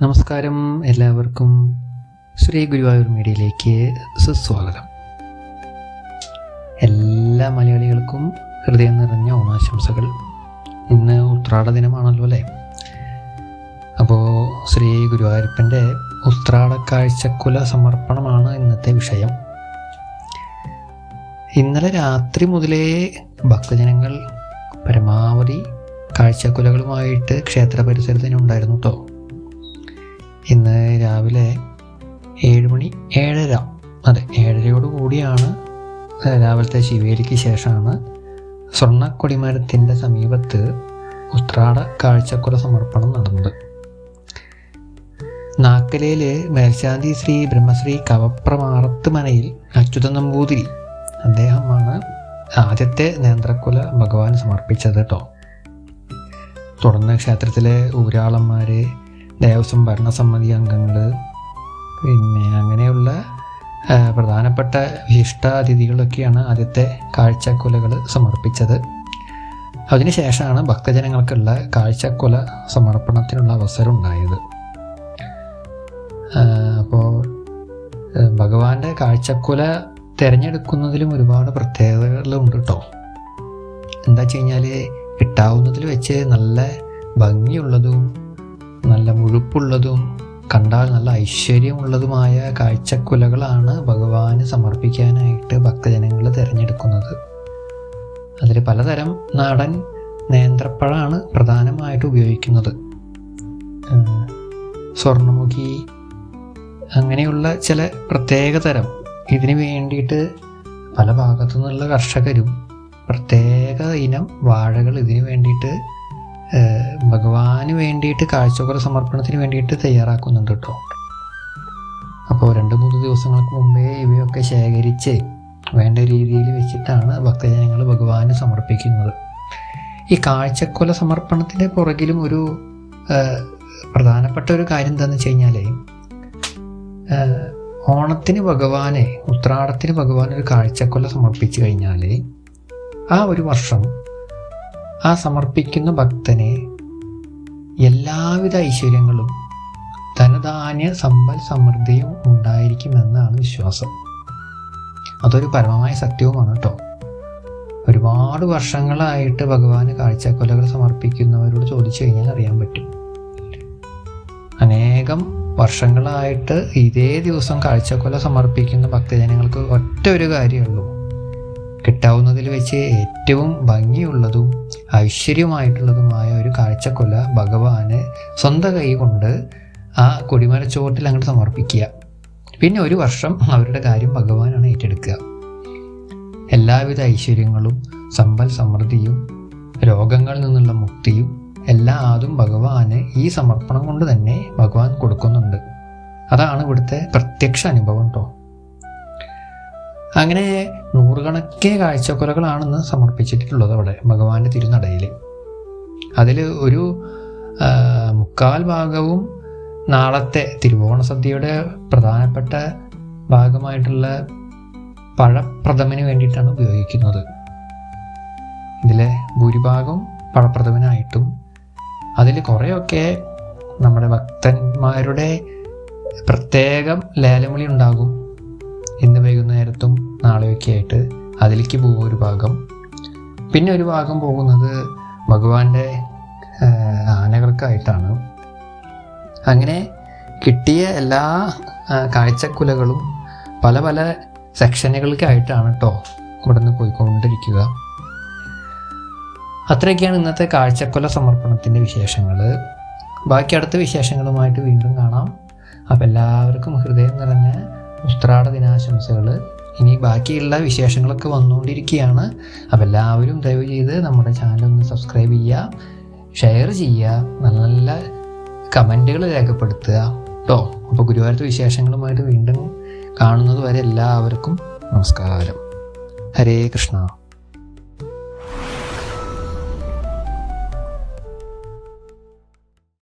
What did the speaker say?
നമസ്കാരം എല്ലാവർക്കും ശ്രീ ഗുരുവായൂർ മീഡിയയിലേക്ക് സുസ്വാഗതം. എല്ലാ മലയാളികൾക്കും ഹൃദയം നിറഞ്ഞ ഓണാശംസകൾ. ഇന്ന് ഉത്രാട ദിനമാണല്ലോ അല്ലേ? അപ്പോൾ ശ്രീ ഗുരുവായൂരപ്പന്റെ ഉത്രാട കാഴ്ചക്കുല സമർപ്പണമാണ് ഇന്നത്തെ വിഷയം. ഇന്നലെ രാത്രി മുതലേ ഭക്തജനങ്ങൾ പരമാവധി കാഴ്ചക്കുലകളുമായിട്ട് ക്ഷേത്ര പരിസരത്തിന് തന്നെ ഉണ്ടായിരുന്നു കേട്ടോ ഇന്ന് രാവിലെ ഏഴ് മണി ഏഴര. അതെ ഏഴരയോട് കൂടിയാണ് രാവിലത്തെ ശിവേലിക്ക് ശേഷമാണ്. സ്വർണ കൊടിമരത്തിന്റെ സമീപത്ത് ഉത്രാട കാഴ്ചക്കുല സമർപ്പണം നടന്നത്. നാക്കലയിൽ മേൽശാന്തി ശ്രീ ബ്രഹ്മശ്രീ കവപ്രമാറത്ത് മനയിൽ അച്യുത നമ്പൂതിരി അദ്ദേഹമാണ് ആദ്യത്തെ നേന്ത്രക്കുല ഭഗവാൻ സമർപ്പിച്ചത് കേട്ടോ തുടർന്ന് ക്ഷേത്രത്തിലെ ഊരാളന്മാർ ദേവസ്വം ഭരണസമിതി അംഗങ്ങൾ പിന്നെ അങ്ങനെയുള്ള പ്രധാനപ്പെട്ട വിശിഷ്ടാതിഥികളൊക്കെയാണ് ആദ്യത്തെ കാഴ്ചക്കുലകൾ സമർപ്പിച്ചത്. അതിനുശേഷമാണ് ഭക്തജനങ്ങൾക്കുള്ള കാഴ്ചക്കുല സമർപ്പണത്തിനുള്ള അവസരം ഉണ്ടായത് അപ്പോൾ ഭഗവാന്റെ കാഴ്ചക്കുല തിരഞ്ഞെടുക്കുന്നതിലും ഒരുപാട് പ്രത്യേകതകളുണ്ട് കേട്ടോ എന്താ വെച്ച് കഴിഞ്ഞാൽ കിട്ടാവുന്നതിൽ വെച്ച് നല്ല ഭംഗിയുള്ളതും നല്ല മുഴുപ്പുള്ളതും കണ്ടാൽ നല്ല ഐശ്വര്യമുള്ളതുമായ കാഴ്ചക്കുലകളാണ് ഭഗവാന് സമർപ്പിക്കാനായിട്ട് ഭക്തജനങ്ങൾ തിരഞ്ഞെടുക്കുന്നത്. അതിൽ പലതരം നാടൻ നേന്ത്രപ്പഴമാണ് പ്രധാനമായിട്ട് ഉപയോഗിക്കുന്നത്. സ്വർണമുഖി അങ്ങനെയുള്ള ചില പ്രത്യേകതരം ഇതിന് വേണ്ടിയിട്ട് പല ഭാഗത്തു നിന്നുള്ള കർഷകരും പ്രത്യേക ഇനം വാഴകൾ ഇതിന് വേണ്ടിയിട്ട് ഭഗവാന് വേണ്ടിയിട്ട് കാഴ്ചക്കുല സമർപ്പണത്തിന് വേണ്ടിയിട്ട് തയ്യാറാക്കുന്നുണ്ട് കേട്ടോ. അപ്പോൾ രണ്ട് മൂന്ന് ദിവസങ്ങൾക്ക് മുമ്പേ ഇവയൊക്കെ ശേഖരിച്ച് വേണ്ട രീതിയിൽ വെച്ചിട്ടാണ് ഭക്തജനങ്ങൾ ഭഗവാന് സമർപ്പിക്കുന്നത്. ഈ കാഴ്ചക്കുല സമർപ്പണത്തിന്റെ പുറകിലും ഒരു പ്രധാനപ്പെട്ട ഒരു കാര്യം എന്താണെന്ന് വെച്ച് കഴിഞ്ഞാൽ ഓണത്തിന് ഭഗവാനെ ഉത്രാടത്തിന് ഭഗവാൻ ഒരു കാഴ്ചക്കൊല സമർപ്പിച്ചു കഴിഞ്ഞാൽ ആ ഒരു വർഷം ആ സമർപ്പിക്കുന്ന ഭക്തനെ എല്ലാവിധ ഐശ്വര്യങ്ങളും ധനധാന്യ സമ്പൽ സമൃദ്ധിയും ഉണ്ടായിരിക്കുമെന്നാണ് വിശ്വാസം. അതൊരു പരമമായ സത്യവുമാണ് കേട്ടോ. ഒരുപാട് വർഷങ്ങളായിട്ട് ഭഗവാന് കാഴ്ചക്കൊലകൾ സമർപ്പിക്കുന്നവരോട് ചോദിച്ചു കഴിഞ്ഞാൽ അറിയാൻ പറ്റും. അനേകം വർഷങ്ങളായിട്ട് ഇതേ ദിവസം കാഴ്ചക്കൊല സമർപ്പിക്കുന്ന ഭക്തജനങ്ങൾക്ക് ഒറ്റ ഒരു കാര്യമുള്ളൂ കിട്ടാവുന്നതിൽ വെച്ച് ഏറ്റവും ഭംഗിയുള്ളതും ഐശ്വര്യമായിട്ടുള്ളതുമായ ഒരു കാഴ്ചക്കൊല ഭഗവാന് സ്വന്തം കൈ കൊണ്ട് ആ കൊടിമരച്ചുവട്ടിൽ അങ്ങോട്ട് സമർപ്പിക്കുക. പിന്നെ ഒരു വർഷം അവരുടെ കാര്യം ഭഗവാനാണ് ഏറ്റെടുക്കുക. എല്ലാവിധ ഐശ്വര്യങ്ങളും സമ്പൽ സമൃദ്ധിയും രോഗങ്ങളിൽ നിന്നുള്ള മുക്തിയും എല്ലാ അതും ഭഗവാന് ഈ സമർപ്പണം കൊണ്ട് തന്നെ ഭഗവാൻ കൊടുക്കുന്നുണ്ട്. അതാണ് ഇവിടുത്തെ പ്രത്യക്ഷ അനുഭവം കേട്ടോ അങ്ങനെ നൂറുകണക്കെ കാഴ്ചക്കൊലകളാണെന്ന് സമർപ്പിച്ചിട്ടുള്ളത് അവിടെ ഭഗവാന്റെ തിരുനടയിൽ അതിൽ ഒരു മുക്കാൽ ഭാഗവും നാളത്തെ തിരുവോണ സദ്യയുടെ പ്രധാനപ്പെട്ട ഭാഗമായിട്ടുള്ള പഴപ്രഥമന് വേണ്ടിയിട്ടാണ് ഉപയോഗിക്കുന്നത്. ഇതിലെ ഭൂരിഭാഗം പഴപ്രഥമനായിട്ടും അതിൽ കുറേയൊക്കെ നമ്മുടെ ഭക്തന്മാരുടെ പ്രത്യേകം ലേലവിളി ഉണ്ടാകും. ഇന്ന് വൈകുന്നേരത്തും നാളെയൊക്കെ ആയിട്ട് അതിലേക്ക് പോകും ഒരു ഭാഗം. പിന്നെ ഒരു ഭാഗം പോകുന്നത് ഭഗവാന്റെ ആനകൾക്കായിട്ടാണ്. അങ്ങനെ കിട്ടിയ എല്ലാ കാഴ്ചക്കുലകളും പല പല സെക്ഷനുകൾക്കായിട്ടാണ് കേട്ടോ ഇവിടുന്ന് പോയിക്കൊണ്ടിരിക്കുക. അത്രയൊക്കെയാണ് ഇന്നത്തെ കാഴ്ചക്കുല സമർപ്പണത്തിന്റെ വിശേഷങ്ങൾ. ബാക്കി അടുത്ത വിശേഷങ്ങളുമായിട്ട് വീണ്ടും കാണാം. അപ്പോൾ എല്ലാവർക്കും ഹൃദയം നിറഞ്ഞ ഉത്രാട ദിനാശംസകൾ ഇനി ബാക്കിയുള്ള വിശേഷങ്ങളൊക്കെ വന്നുകൊണ്ടിരിക്കുകയാണ്. അപ്പോൾ എല്ലാവരും ദയവ് ചെയ്ത് നമ്മുടെ ചാനൽ ഒന്ന് സബ്സ്ക്രൈബ് ചെയ്യുക ഷെയർ ചെയ്യുക നല്ല നല്ല കമന്റുകൾ രേഖപ്പെടുത്തുക കേട്ടോ അപ്പോൾ ഗുരുവായൂരത്തെ വിശേഷങ്ങളുമായിട്ട് വീണ്ടും കാണുന്നത് വരെ എല്ലാവർക്കും നമസ്കാരം. ഹരേ കൃഷ്ണ.